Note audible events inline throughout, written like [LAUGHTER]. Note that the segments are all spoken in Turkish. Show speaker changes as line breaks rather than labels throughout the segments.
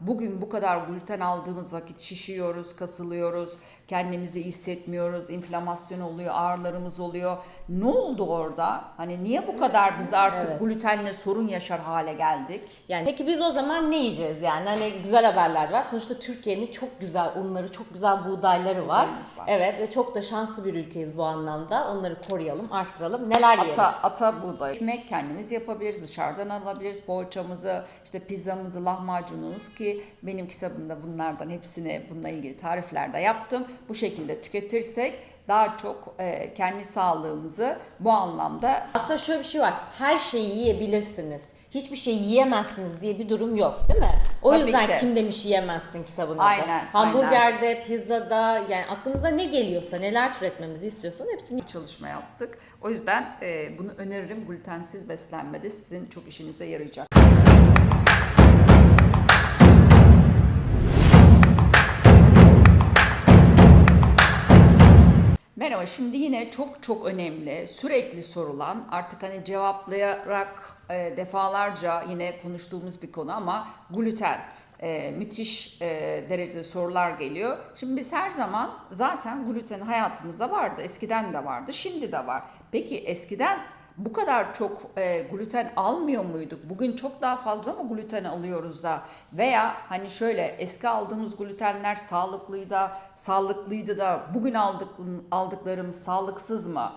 bugün bu kadar gluten aldığımız vakit şişiyoruz, kasılıyoruz, kendimizi hissetmiyoruz, inflamasyon oluyor, ağrılarımız oluyor. Ne oldu orada? Hani niye bu kadar biz artık
Evet.
glutenle sorun yaşar hale geldik?
Yani peki biz o zaman ne yiyeceğiz yani? Hani güzel haberler var. Sonuçta Türkiye'nin çok güzel unları, çok güzel buğdayları var.
Buğdayımız var.
Evet ve çok da şanslı bir ülkeyiz bu anlamda. Onları koruyalım, arttıralım. Neler yiyelim?
Ata, ata buğday. Ekmek kendimiz yapabiliriz, dışarıdan alabiliriz. Poğaçamızı, işte pizzamızı, lahmacunumuz ki benim kitabımda bunlardan hepsini bununla ilgili tariflerde yaptım. Bu şekilde tüketirsek daha çok e, kendi sağlığımızı bu anlamda
Aslında şöyle bir şey var. Her şeyi yiyebilirsiniz. Hiçbir şey yiyemezsiniz diye bir durum yok değil mi? O
Tabii
yüzden
ki.
kim demiş yiyemezsin kitabında.
Aynen,
Hamburgerde, pizzada yani aklınıza ne geliyorsa, neler türetmemizi istiyorsanız hepsini
çalışma yaptık. O yüzden e, bunu öneririm. Glutensiz beslenmede sizin çok işinize yarayacak. Merhaba, şimdi yine çok çok önemli, sürekli sorulan, artık hani cevaplayarak e, defalarca yine konuştuğumuz bir konu ama gluten. E, müthiş e, derecede sorular geliyor. Şimdi biz her zaman zaten gluten hayatımızda vardı. Eskiden de vardı, şimdi de var. Peki eskiden bu kadar çok e, gluten almıyor muyduk? Bugün çok daha fazla mı gluten alıyoruz da? Veya hani şöyle eski aldığımız glutenler sağlıklıydı, da, sağlıklıydı da bugün aldık, aldıklarımız sağlıksız mı?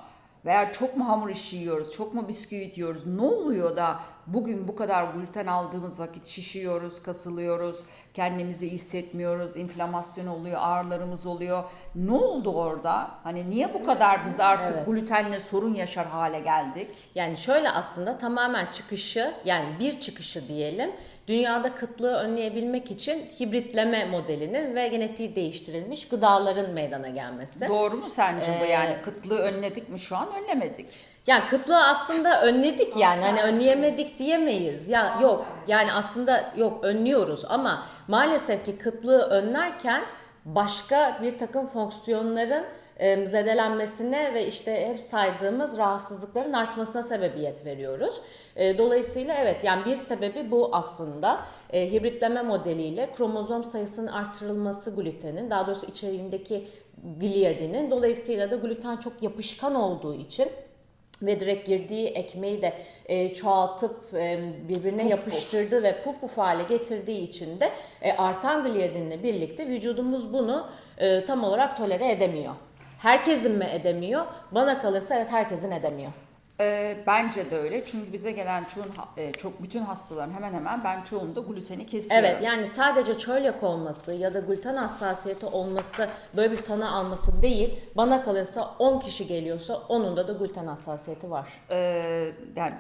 Veya çok mu hamur işi yiyoruz, çok mu bisküvit yiyoruz? Ne oluyor da bugün bu kadar gluten aldığımız vakit şişiyoruz, kasılıyoruz, kendimizi hissetmiyoruz, inflamasyon oluyor, ağrılarımız oluyor. Ne oldu orada? Hani niye bu kadar biz artık
Evet.
glutenle sorun yaşar hale geldik?
Yani şöyle aslında tamamen çıkışı yani bir çıkışı diyelim dünyada kıtlığı önleyebilmek için hibritleme modelinin ve genetiği değiştirilmiş gıdaların meydana gelmesi.
Doğru mu sence bu
Ee,
yani kıtlığı önledik mi şu an önlemedik?
Yani kıtlığı aslında önledik yani hani önleyemedik diyemeyiz. Ya yok yani aslında yok önlüyoruz ama maalesef ki kıtlığı önlerken başka bir takım fonksiyonların e, zedelenmesine ve işte hep saydığımız rahatsızlıkların artmasına sebebiyet veriyoruz. E, dolayısıyla evet yani bir sebebi bu aslında E, hibritleme modeliyle kromozom sayısının artırılması glutenin daha doğrusu içeriğindeki gliadinin dolayısıyla da gluten çok yapışkan olduğu için ve direkt girdiği ekmeği de e, çoğaltıp e, birbirine
Puf
yapıştırdığı ve puf puf hale getirdiği için de e, artan gliadinle birlikte vücudumuz bunu e, tam olarak tolere edemiyor. Herkesin mi edemiyor? Bana kalırsa evet herkesin edemiyor.
Ee, bence de öyle çünkü bize gelen çoğun e, çok bütün hastaların hemen hemen ben çoğunda gluteni kesiyorum.
Evet yani sadece çölyak olması ya da gluten hassasiyeti olması böyle bir tanı alması değil. Bana kalırsa 10 kişi geliyorsa onunda da gluten hassasiyeti var.
Ee, yani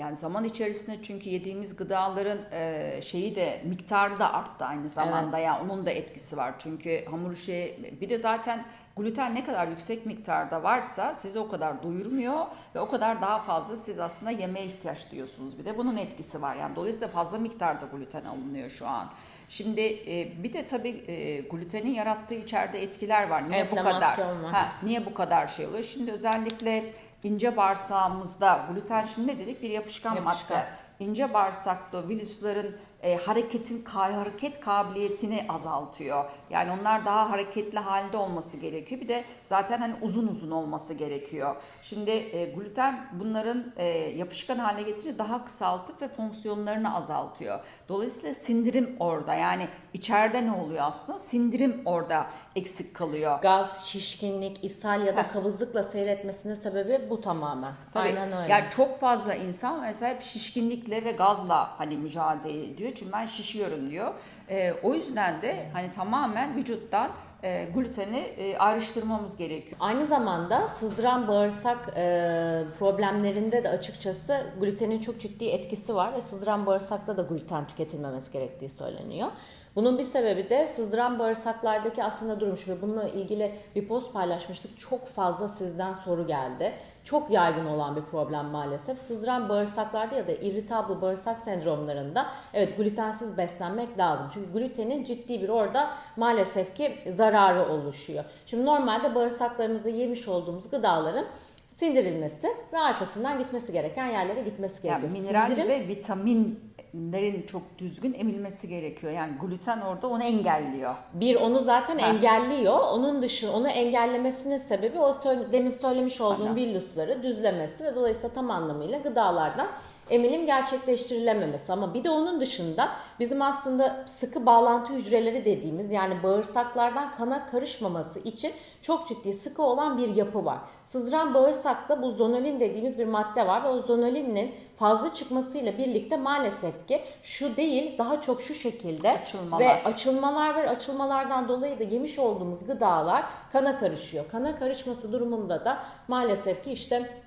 yani zaman içerisinde çünkü yediğimiz gıdaların e, şeyi de miktarı da arttı aynı zamanda ya onun da etkisi var çünkü hamur işi bir de zaten gluten ne kadar yüksek miktarda varsa sizi o kadar doyurmuyor ve o kadar daha fazla siz aslında yemeğe ihtiyaç duyuyorsunuz bir de bunun etkisi var yani dolayısıyla fazla miktarda gluten alınıyor şu an. Şimdi e, bir de tabii e, glutenin yarattığı içeride etkiler var. Niye bu kadar? Ha, niye bu kadar şey oluyor? Şimdi özellikle ince bağırsağımızda gluten şimdi ne dedik? Bir yapışkan,
Yapışkan.
madde. İnce bağırsakta virüslerin e, hareketin hareket kabiliyetini azaltıyor. Yani onlar daha hareketli halde olması gerekiyor. Bir de zaten hani uzun uzun olması gerekiyor. Şimdi e, gluten bunların e, yapışkan hale getiriyor, daha kısaltıp ve fonksiyonlarını azaltıyor. Dolayısıyla sindirim orada. Yani içeride ne oluyor aslında? Sindirim orada eksik kalıyor.
Gaz, şişkinlik, ishal ya da kabızlıkla seyretmesinin sebebi bu tamamen.
Tabii.
Aynen öyle.
Yani çok fazla insan mesela hep şişkinlikle ve gazla hani mücadele ediyor. Çünkü ben şişiyorum diyor. Ee, o yüzden de hani tamamen vücuttan e, gluteni e, ayrıştırmamız gerekiyor.
Aynı zamanda sızdıran bağırsak e, problemlerinde de açıkçası glutenin çok ciddi etkisi var ve sızdıran bağırsakta da gluten tüketilmemesi gerektiği söyleniyor. Bunun bir sebebi de sızdıran bağırsaklardaki aslında durum şu ve bununla ilgili bir post paylaşmıştık. Çok fazla sizden soru geldi. Çok yaygın olan bir problem maalesef. Sızdıran bağırsaklarda ya da irritable bağırsak sendromlarında evet glutensiz beslenmek lazım. Çünkü glutenin ciddi bir orada maalesef ki zararı oluşuyor. Şimdi normalde bağırsaklarımızda yemiş olduğumuz gıdaların sindirilmesi ve arkasından gitmesi gereken yerlere gitmesi
Yani
gerekiyor.
mineral
Sindirim-
ve vitamin lerin çok düzgün emilmesi gerekiyor. Yani gluten orada onu engelliyor.
Bir onu zaten
Ha.
engelliyor. Onun dışı onu engellemesinin sebebi o söyle- demin söylemiş olduğum
Aynen.
villusları düzlemesi ve dolayısıyla tam anlamıyla gıdalardan emilim gerçekleştirilememesi. Ama bir de onun dışında bizim aslında sıkı bağlantı hücreleri dediğimiz yani bağırsaklardan kana karışmaması için çok ciddi sıkı olan bir yapı var. Sızdıran bağırsakta bu zonulin dediğimiz bir madde var ve o zonulinin fazla çıkmasıyla birlikte maalesef ki şu değil daha çok şu şekilde
Açılmalar.
ve açılmalar var. Açılmalardan dolayı da yemiş olduğumuz gıdalar kana karışıyor. Kana karışması durumunda da maalesef ki işte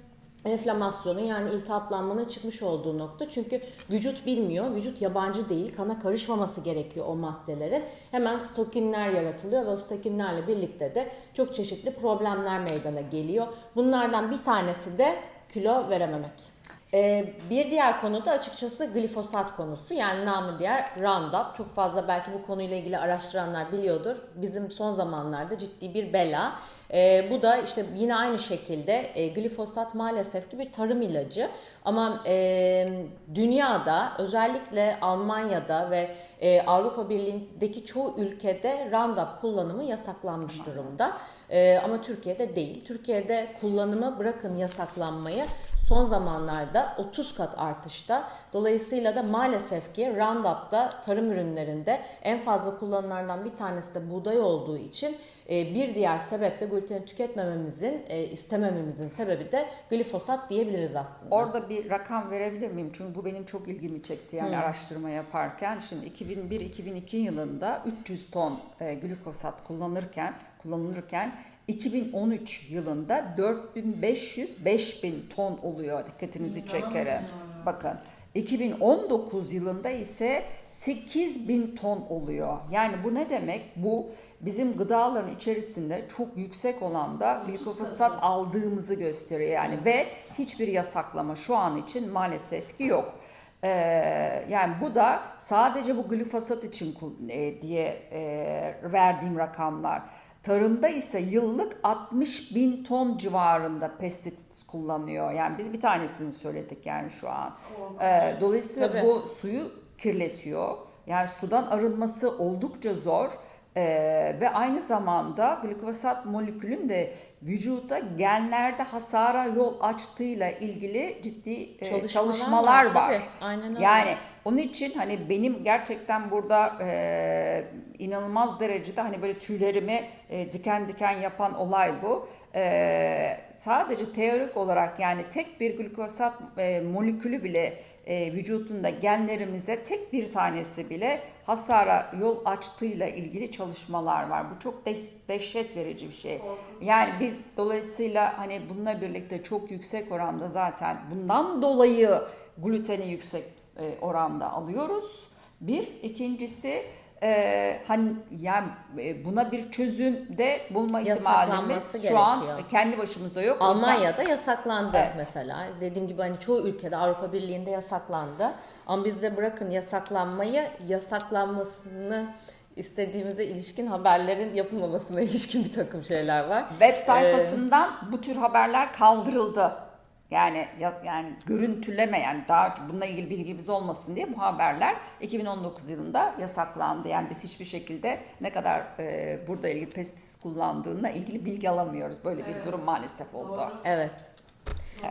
enflamasyonun yani iltihaplanmanın çıkmış olduğu nokta. Çünkü vücut bilmiyor, vücut yabancı değil, kana karışmaması gerekiyor o maddelerin. Hemen stokinler yaratılıyor ve o stokinlerle birlikte de çok çeşitli problemler meydana geliyor. Bunlardan bir tanesi de kilo verememek. Ee, bir diğer konu da açıkçası glifosat konusu yani namı diğer Roundup. Çok fazla belki bu konuyla ilgili araştıranlar biliyordur. Bizim son zamanlarda ciddi bir bela. Ee, bu da işte yine aynı şekilde e, glifosat maalesef ki bir tarım ilacı. Ama e, dünyada özellikle Almanya'da ve e, Avrupa Birliği'ndeki çoğu ülkede Roundup kullanımı yasaklanmış durumda. E, ama Türkiye'de değil. Türkiye'de kullanımı bırakın yasaklanmayı son zamanlarda 30 kat artışta. Dolayısıyla da maalesef ki Roundup'ta tarım ürünlerinde en fazla kullanılanlardan bir tanesi de buğday olduğu için e, bir diğer sebep de gluteni tüketmememizin, e, istemememizin sebebi de glifosat diyebiliriz aslında.
Orada bir rakam verebilir miyim? Çünkü bu benim çok ilgimi çekti yani araştırma yaparken. Şimdi 2001-2002 yılında 300 ton e, glifosat kullanırken kullanılırken 2013 yılında 4500-5000 ton oluyor dikkatinizi çekerim. Bakın 2019 yılında ise 8000 ton oluyor. Yani bu ne demek? Bu bizim gıdaların içerisinde çok yüksek olan da glifosat aldığımızı gösteriyor yani ve hiçbir yasaklama şu an için maalesef ki yok. Ee, yani bu da sadece bu glifosat için e, diye e, verdiğim rakamlar. Tarımda ise yıllık 60 bin ton civarında pestisit kullanıyor. Yani biz bir tanesini söyledik yani şu an. Ee, dolayısıyla
Tabii.
bu suyu kirletiyor. Yani sudan arınması oldukça zor. Ee, ve aynı zamanda glifosat molekülün de vücutta genlerde hasara yol açtığıyla ilgili ciddi e,
Çalışmalar
çalışmalar,
var,
var.
Aynen öyle.
Yani onun için hani benim gerçekten burada e, inanılmaz derecede hani böyle tüylerimi e, diken diken yapan olay bu. E, sadece teorik olarak yani tek bir glukosat e, molekülü bile e, vücudunda genlerimize tek bir tanesi bile hasara yol açtığıyla ilgili çalışmalar var. Bu çok de- dehşet verici bir şey. Yani biz dolayısıyla hani bununla birlikte çok yüksek oranda zaten bundan dolayı gluteni yüksek e, oranda alıyoruz. Bir, ikincisi e, hani yani buna bir çözüm de bulma ihtimalimiz şu an kendi başımıza yok. O yüzden-
Almanya'da yasaklandı
Evet.
mesela. Dediğim gibi hani çoğu ülkede Avrupa Birliği'nde yasaklandı. Ama bizde bırakın yasaklanmayı, yasaklanmasını istediğimize ilişkin haberlerin yapılmamasına [LAUGHS] ilişkin bir takım şeyler var.
Web sayfasından bu tür haberler kaldırıldı. Yani ya- yani görüntüleme yani daha bununla ilgili bilgimiz olmasın diye bu haberler 2019 yılında yasaklandı. Yani biz hiçbir şekilde ne kadar e, burada ilgili pestisit kullandığına ilgili bilgi alamıyoruz. Böyle bir durum maalesef oldu.
Evet.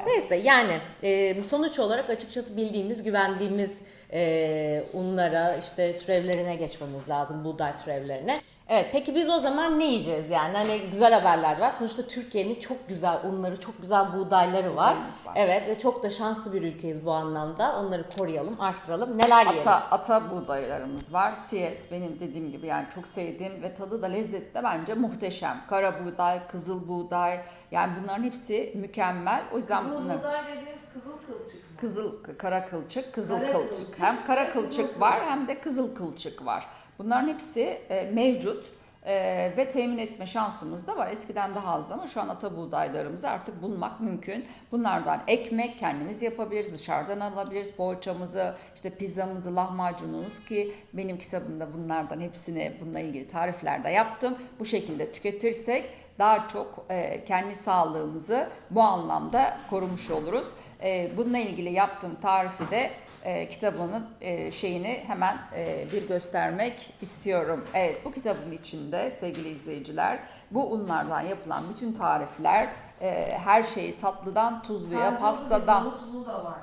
Neyse yani e, sonuç olarak açıkçası bildiğimiz, güvendiğimiz e, unlara işte türevlerine geçmemiz lazım, buğday türevlerine. Evet peki biz o zaman ne yiyeceğiz yani? Hani güzel haberler var. Sonuçta Türkiye'nin çok güzel unları, çok güzel buğdayları var.
Var.
Evet ve çok da şanslı bir ülkeyiz bu anlamda. Onları koruyalım, arttıralım. Neler yiyelim?
Ata, ata buğdaylarımız var. CS benim dediğim gibi yani çok sevdiğim ve tadı da lezzetli de bence muhteşem. Kara buğday, kızıl buğday yani bunların hepsi mükemmel. O yüzden
Kızıl
bunlar
buğday dediğiniz kızıl kılçık mı?
kızıl kara kılçık, kızıl
Kara
kılçık.
kılçık
Hem kara
kızıl
kılçık var
kılçık.
hem de kızıl kılçık var. Bunların hepsi e, mevcut. e, ve temin etme şansımız da var. Eskiden daha azdı ama şu an ata buğdaylarımızı artık bulmak mümkün. Bunlardan ekmek kendimiz yapabiliriz, dışarıdan alabiliriz. Poğaçamızı, işte pizzamızı, lahmacunumuz ki benim kitabımda bunlardan hepsini bununla ilgili tariflerde yaptım. Bu şekilde tüketirsek daha çok e, kendi sağlığımızı bu anlamda korumuş oluruz. E, bununla ilgili yaptığım tarifi de e, kitabının e, şeyini hemen e, bir göstermek istiyorum. Evet bu kitabın içinde sevgili izleyiciler bu unlardan yapılan bütün tarifler e, her şeyi tatlıdan tuzluya,
Sadece
pastadan
Nohutunu da var.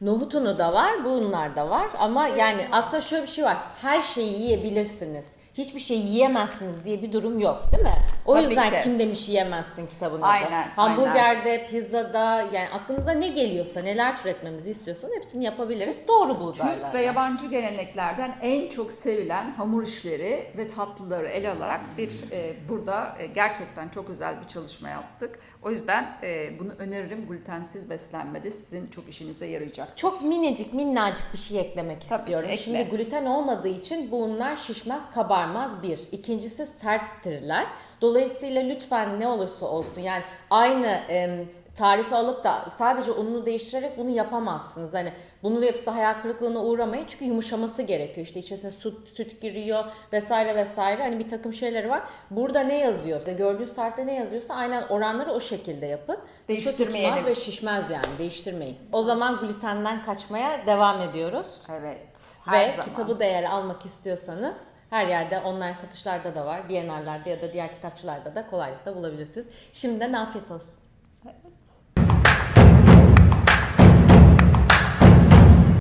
Nohutunu da var, bunlar da var ama yani aslında şöyle bir şey var. Her şeyi yiyebilirsiniz. Hiçbir şey yiyemezsiniz diye bir durum yok değil mi? O
Tabii
yüzden
ki.
kim demiş yiyemezsin kitabında
Aynen,
da. Hamburgerde, pizzada yani aklınıza ne geliyorsa, neler türetmemizi istiyorsan hepsini yapabiliriz. Doğru buğdaylar.
Türk ve yabancı geleneklerden en çok sevilen hamur işleri ve tatlıları ele alarak bir e, burada e, gerçekten çok özel bir çalışma yaptık. O yüzden e, bunu öneririm. Glutensiz beslenmede sizin çok işinize yarayacak.
Çok minicik minnacık bir şey eklemek
Tabii
istiyorum.
ki, ekle.
Şimdi gluten olmadığı için bunlar şişmez kabarmaz bir. İkincisi serttirler. Dolayısıyla lütfen ne olursa olsun yani aynı em, tarifi alıp da sadece ununu değiştirerek bunu yapamazsınız. Hani bunu yapıp da hayal kırıklığına uğramayın çünkü yumuşaması gerekiyor. İşte içerisine süt, süt giriyor vesaire vesaire. Hani bir takım şeyleri var. Burada ne yazıyorsa, gördüğünüz tarifte ne yazıyorsa aynen oranları o şekilde yapın.
Değiştirmeyelim.
Ve şişmez yani değiştirmeyin. O zaman glutenden kaçmaya devam ediyoruz.
Evet. Her
Ve
zaman.
kitabı değer almak istiyorsanız her yerde online satışlarda da var. DNR'larda ya da diğer kitapçılarda da kolaylıkla bulabilirsiniz. Şimdiden afiyet olsun.